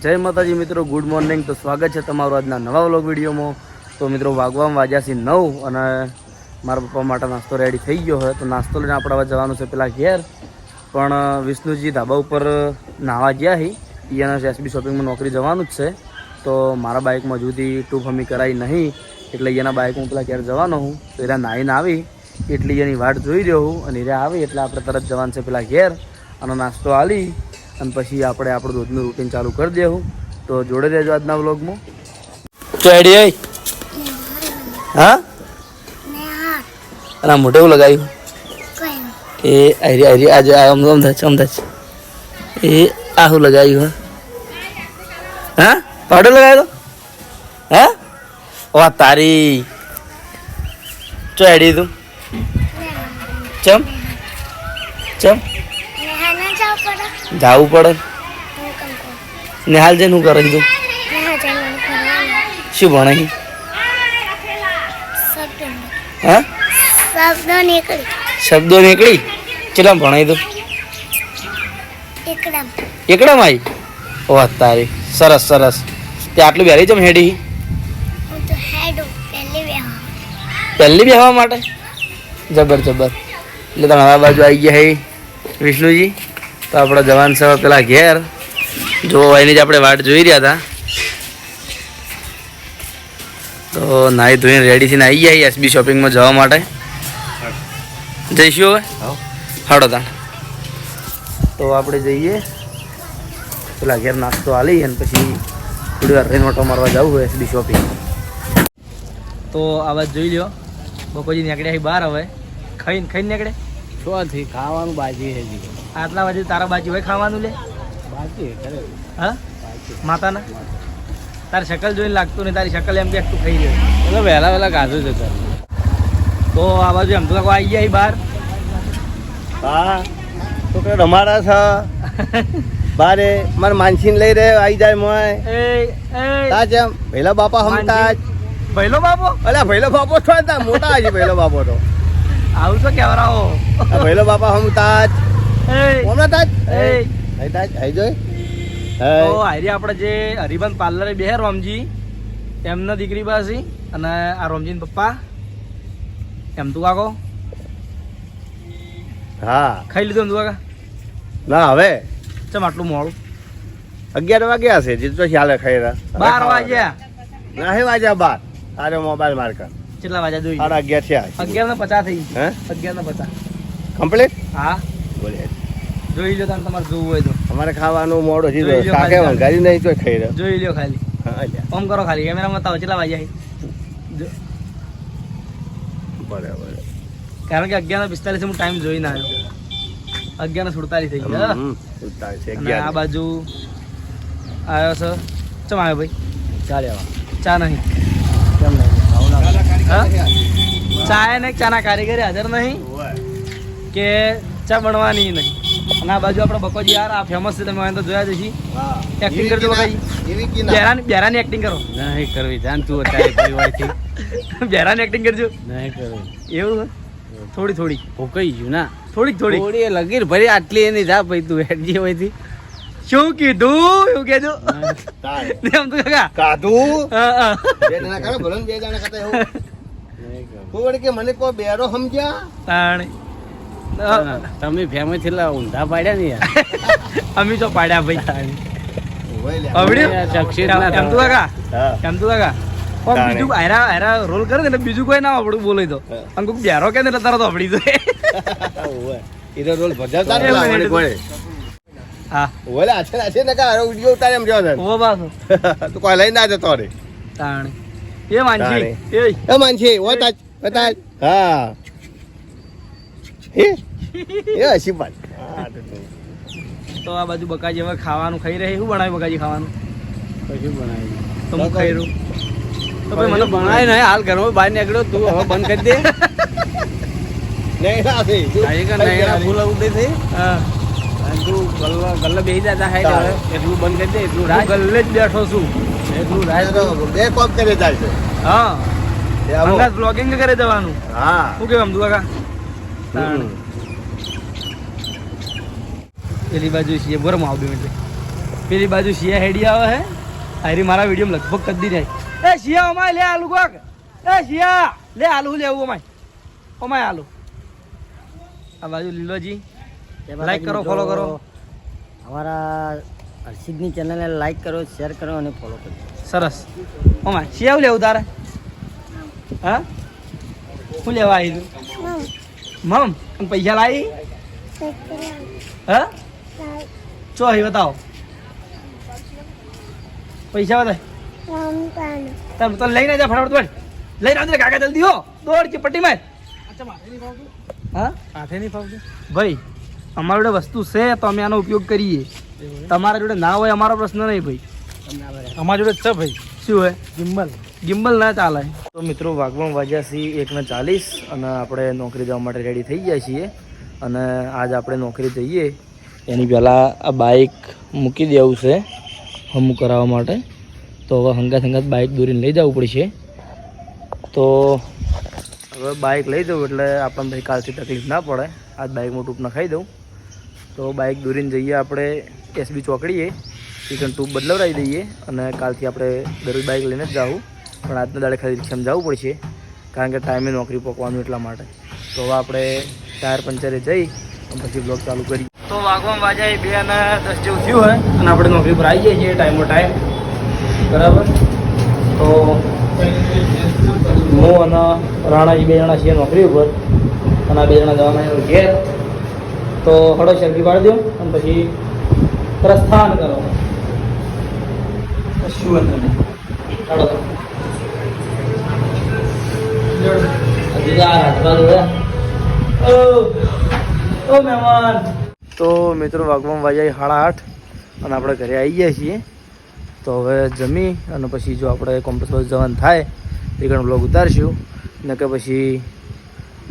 જય માતાજી મિત્રો ગુડ મોર્નિંગ તો સ્વાગત છે તમારું આજના નવા વ્લોગ વિડીયોમાં. તો મિત્રો, વાગવામાં વાગ્યા છે નવ અને મારા પપ્પા માટે નાસ્તો રેડી થઈ ગયો હોય તો નાસ્તો લઈને આપણે હવે જવાનું છે પેલા ઘેર. પણ વિષ્ણુજી ધાબા ઉપર નાહવા ગયા હી ઈયાના એસબી શોપિંગમાં નોકરી જવાનું જ છે. તો મારા બાઇકમાં હજુ સુધી હમી કરાઈ નહીં. એટલે અહીંયાના બાઇકમાં પેલા ઘેર જવાનો હું. તો એના નાહીને આવી. એટલે એની વાટ જોઈ રહ્યો હું અને એ આવી એટલે આપણે તરત જવાનું છે પેલા ઘેર. અને નાસ્તો આલી. અને પછી આપણે આપણું રોજનું રૂટીન ચાલુ કરી દેવું. તો જોડે રહેજો આજના વ્લોગમાં ચડી આઈ? હા? અને મોઢે એવું લગાવ્યું? એ અરે અરે આજે અમદાવાદ છે એ આહું લગાવ્યું હા. હા? પાવડર લગાવ્યો હા? વા તારી. ચડી તું ચમ? ચમ? જાવું પડે? નિહાલ જઈને હું કરે કીધું શું ભણે? હા? શબ્દો નીકળી. શબ્દો નીકળી કેટલા ભણાઈ તું? એકદમ એકડમ આવી? વાહ તારી. સરસ સરસ. તે આટલું બેરી ચમ તો હેડું? પહેલી બેહવા માટે? જબર જબર. એટલે તમારા બાજુ આવી ગયા હે વિષ્ણુજી? તો આપણા જવાન સાહેબ પેલા ઘેર જો એની જ આપણે વાટ જોઈ રહ્યા હતા. તો નાહી ધોઈને રેડી થઈને આવી ગયા એસબી શોપિંગમાં જવા માટે. જઈશું હવે? હાડો તા તો આપણે જઈએ. પેલા ઘેર નાસ્તો આલી અને પછી થોડી વાર રહીને ઓટો મારવા જવું હોય એસબી શોપિંગ તો આ વાત જોઈ લ્યો. બપોરજી નીકળ્યા બહાર હવે. ખાઈને ખાઈને નીકળે? શું થી ખાવાનું બાજી જી આટલા વાગે તારા બાજી હોય ખાવાનું લે? બાકી ખરે. હા? માતાના? તારી શકલ જોઈને લાગતું નહીં તારી શકલ એમ કે તું ખાઈ રહ્યો એટલે વહેલા વહેલા કાઢું છે તો આ બાજુ એમ તો લોકો આવી ગયા છે બહાર. હા તો કે રમાડા છે. બારે મારે માનસીને લઈ રહ્યો આવી જાય મોય એ એ. તા જેમ ભૈલા બાપા હમતા ભૈલો બાપો? અલ્યા ભૈલો બાપો છો મોટા છે ભૈલો બાપો તો. આવું તો કેવરાવો આ ભૈલો બાપા હમ તાજ. હમણાં તાજ? એ હઈ તાજ? હઈ જોઈ તો હારી આપણે જે હરિબંધ પાર્લરે બે રોમજી એમના દીકરી પાસે અને આ રોમજીન પપ્પા. એમ તું કાકો હા. ખાઈ લીધું એમ તું કાકા ના હવે. ચમ આટલું મોડું? અગિયાર વાગ્યા છે જીતો ખ્યાલ ખાઈ રહ્યા. બાર વાગ્યા. ના હે વાગ્યા બાર? તારે મોબાઈલ માર્કર કેટલા વાગ્યા જોઈએ સાડા અગિયાર થયા અગિયાર ને પચાસ થઈ હે? અગિયાર ને પચાસ. કમ્પ્લીટ? હા. બોલે. જોઈ લો તારે તમારે જોવું હોય તો. અમારે ખાવાનું મોડો છે જોઈ ખાલી. વંગારી નહીં તો ખાઈ રહ્યો. જોઈ લો ખાલી. ઓમ કરો ખાલી. કેમેરામાં બતાવો કેટલા વાગ્યા. બરાબર. કારણ કે અગિયાર ને પિસ્તાલીસ હું ટાઈમ જોઈને આવ્યો. અગિયાર ને સુડતાલીસ થઈ ગયા છે આ બાજુ આવ્યો છે. ચમ આવ્યો ભાઈ? ચાલે ચા નહીં. ચા ને ચાના કારીગરી હાજર નહીં કે ચા બનવાની નહીં. અને આ બાજુ આપણે બકોજી યાર આ ફેમસ છે તમે તો જોયા જશી એક્ટિંગ કરજો બકાજી એવી કી ના? બેરાની બેરાની એક્ટિંગ કરો. નહીં કરવી. જાન તું અત્યારે પરિવારથી બેરાની એક્ટિંગ કરજો. નહીં કરવી. એવું થોડી થોડી. ભોકાઈ ગયું ના. થોડીક થોડી થોડી લગીર ભરી આટલી એની જા ભાઈ તું હેડજી હોયથી શું કીધું? એવું કેજો તારે. તો કાકા. કાધું. બે જણા કરે ભલે બે જણા કરતા એવું. તું વળી કે મને કોઈ બેરો સમજ્યા? તાણ. તમે ફેમિલી થયેલા ઊંધા પાડ્યા ને યાર. અમે તો પાડ્યા ભાઈ. તાણ તો હા. તો બીજું આયરા આયરા રોલ કરે ને એટલે બીજું કોઈ ના આપડું બોલે તો. હા. આમ બેરો કે ને એટલે તરત આવડી જાય. એટલે. હા. ઓલા આછે આછે ને કા વિડિયો ઉતારે એમ જોવા ઓ બાસો તું કોઈ લઈ ના જતો રે. તાણ. એ માનજી એ. એ માનજી ઓ તાજ. તાજ હા. એ હસી પાડ તો તો. તો આ બાજુ બકાજી હવે ખાવાનું ખાઈ રહી શું બનાવ્યું બકાજી ખાવાનું? કશું બનાવ્યું તો હું ખાઈ રહ્યું તો ભાઈ મને ભણાય નહીં. હાલ ઘરમાં બહાર નીકળ્યો. તું હવે બંધ કરી દે. ના એટલું બંધ કરી દે. એટલું હું ગલ્લે જ બેઠો છું. એટલું રાજ બે કોમ કરે જાય છે. હા. અંગાત બ્લોગિંગ કરે જવાનું? હા. શું કેવું અમદુ કાકા. પેલી બાજુ છીએ બરમ આવ બે પેલી બાજુ શિયા હેડી આવે હે? આરી મારા વીડિયો લગભગ કદી નહીં એ શિયા અમાય લે આલુ કોક. એ શિયા લે આલુ લેવું અમાય અમાય આલુ. આ બાજુ લીલોજી લાઈક કરો ફોલો કરો. અમારા હર્ષિદની ચેનલને લાઈક કરો શેર કરો અને ફોલો કરો. સરસ. અમાય શિયા હું લેવું તારે? હા? શું લેવા આવી તું મમ પૈસા લાવી હા? ચો અહીં બતાવો. પૈસા બતાય તમે તો લઈને જા ફટાફટ દોડ. લઈને આવજો કાકા જલ્દી હો. દોડ કે પટ્ટી માર. હા? હાથે નહીં ફાવતું ભાઈ અમારી જોડે વસ્તુ છે તો અમે આનો ઉપયોગ કરીએ. તમારા જોડે ના હોય અમારો પ્રશ્ન નહીં ભાઈ. અમારા જોડે છે ભાઈ. શું હોય ગિમ્બલ. ગિમ્બલ ના ચાલે. તો મિત્રો, વાગવામાં વાગ્યા છીએ એકને ચાલીસ અને આપણે નોકરી જવા માટે રેડી થઈ ગયા છીએ. અને આજ આપણે નોકરી જઈએ. એની પહેલાં આ બાઇક મૂકી દેવું છે હમું કરાવવા માટે. તો હવે હંગાત હંગાત બાઇક દોરીને લઈ જવું પડશે. તો હવે બાઇક લઈ જવું એટલે આપણને ભાઈ કાલથી તકલીફ ના પડે. આજ બાઇકમાં ટૂંક નખાઈ દઉં. તો બાઇક દોરીને જઈએ આપણે એસબી ચોકડીએ. ચિકન ટૂબ બદલાવડાવી દઈએ અને કાલથી આપણે દરરોજ બાઇક લઈને જ જાવું પણ આજના દાડે ખાલી રિક્ષામાં જવું પડશે, કારણ કે ટાઈમે નોકરી પકવાનું એટલા માટે. તો હવે આપણે ટાયર પંચરે જઈ પછી બ્લોગ ચાલુ કરીએ. તો વાગવામાં વાજાય બે અને દસ જેવું થયું હોય અને આપણે નોકરી પર આવી જઈએ છીએ ટાઈમો ટાઈમ બરાબર? તો હું અને રાણા એ બે જણા છીએ નોકરી ઉપર, અને આ બે જણા જવાના એવું ઘેર. તો હળો શરદી પાડી દો અને પછી પ્રસ્થાન કરો. શું વાંધો હળો તો મિત્રો વાગવામાં વાગ્યા સાડા આઠ અને આપણે ઘરે આવી ગયા છીએ. તો હવે જમી અને પછી જો આપણે કોમ્પ્લેક્સ બસ જવાનું થાય એ ઘણો બ્લોગ ઉતારશું. ને કે પછી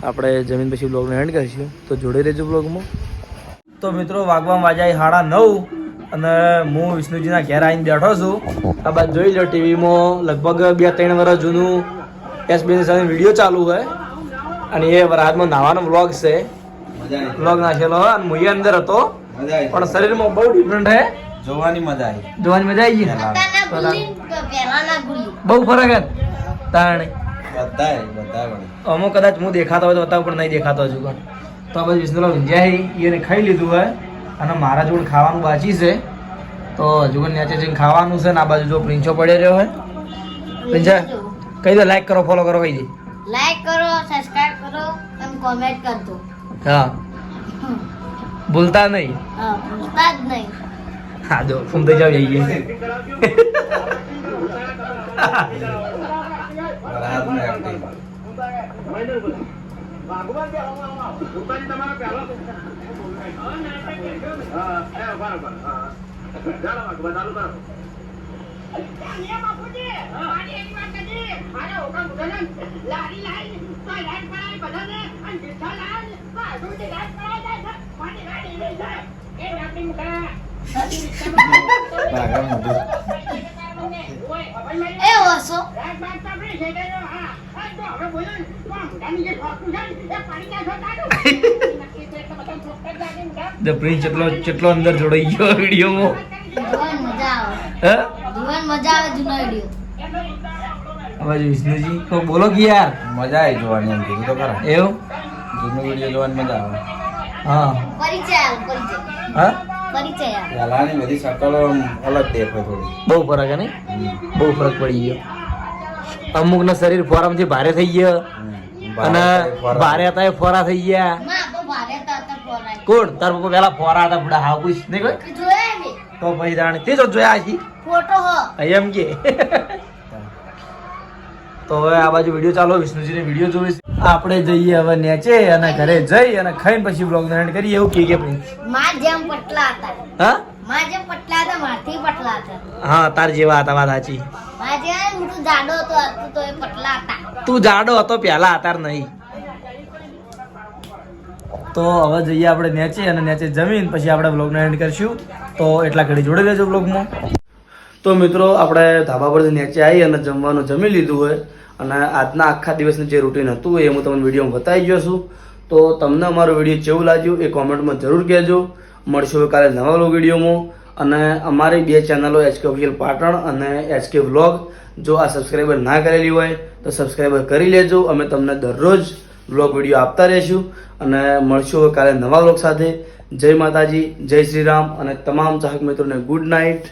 આપણે જમીન પછી બ્લોગને એન્ડ કરીશું. તો જોડે રહેજો બ્લોગમાં તો મિત્રો વાગવામાં વાગ્યા સાડા નવ અને હું વિષ્ણુજીના ઘેર આવીને બેઠો છું. આ બાદ જોઈ લો ટીવીમાં લગભગ બે ત્રણ વર્ષ જૂનું એસબીની સાથે વીડિયો ચાલુ હોય. અને એ વરાતમાં નાવાનો વ્લોગ છે. વ્લોગ નાખેલો અને હું અંદર હતો. પણ શરીરમાં બહુ ડિફરન્ટ છે જોવાની મજા આવી. જોવાની મજા આવી ગઈ બહુ ફરક હે તાણે. બધાય બધાય અમુક કદાચ હું દેખાતો હોય તો બતાવું પણ નહીં દેખાતો હજુ પણ. તો પછી બાજુ વિષ્ણુલાલ ઊંઝાઈ એને ખાઈ લીધું હોય અને મારા જોડે ખાવાનું બાકી છે. તો હજુ પણ નીચે જઈને ખાવાનું છે ને આ બાજુ જો પ્રિન્ચો પડ્યો રહ્યો હોય પ્રિન્ચા કહી દો લાઈક કરો ફોલો કરો કહી દે. લાઈક કરો કોમેન્ટ કરજો. હા. ભૂલતા નહીં? હા ભૂલતા જ નહીં. હા જો થઈ જાવ જઈએ એ ઓસો ધ પ્રિન્સ એટલો કેટલો અંદર જોડાઈ ગયો વિડીયોમાં? મજા આવે. હે? મજા આવે જૂનો વીડિયો. બાજુ વિષ્ણુજી તો બોલો કે યાર. મજા આવી જોવાની એમ કીધું તો ખરા. એવું? જૂનો વીડિયો જોવાની મજા આવે. હા. પરિચય પરિચય. હા? પરિચય પહેલાની બધી શકલો અલગ દેખાય થોડી. બહુ ફરક હે બહુ ફરક પડી ગયો. અમુક ના શરીર ફોરામથી ભારે થઈ ગયો અને ભારે હતા એ ફોરા થઈ ગયા. કોણ? તાર પપ્પા પેલા ફોરા હતા બુડા હા પૂછ નહીં તો ભાઈ જાણે તે જો જોયા છે. ફોટો હો એમ કે. તો હવે આ બાજુ વીડિયો ચાલો વિષ્ણુજીને વીડિયો જોઈશ. આપણે જઈએ હવે નેચે અને ઘરે જઈ અને ખાઈને પછી બ્લોગ એન્ડ કરીએ એવું કે કે પ્રિન્સમાં જેમ પટલા હતા. હા? માં જેમ પટલા હતા મારથી પટલા હતા. હા તાર જેવા હતા વાત સાચી. માં જેમ મોટું જાડો હતો હતું તો એ પટલા હતા. તું જાડો હતો પહેલા અતાર નહીં. તો હવે જઈએ આપણે નેચે અને નેચે જમીન પછી આપણે બ્લોગને એન્ડ કરશું. તો એટલા ઘડી જોડે લેજો બ્લોગમાં તો મિત્રો આપણે ધાબા પરથી નેચે આવી અને જમવાનું જમી લીધું હોય. અને આજના આખા દિવસનું જે રૂટીન હતું એ હું તમને વિડીયોમાં બતાવી ગયો તો તમને અમારો વીડિયો કેવું લાગ્યું એ કોમેન્ટમાં જરૂર કહેજો. મળશું કાલે નવા વિડીયોમાં અને અમારી બે ચેનલો એચકે ઓફિશિયલ પાટણ અને એચકે વ્લોગ જો આ સબસ્ક્રાઈબર ના કરેલી હોય તો સબસ્ક્રાઈબર કરી લેજો. અમે તમને દરરોજ વ્લોગ વીડિયો આપતા રહીશું. અને મળશું કાલે નવા વ્લોગ સાથે. જય માતાજી, જય શ્રી રામ અને તમામ ચાહક મિત્રોને ગુડ નાઇટ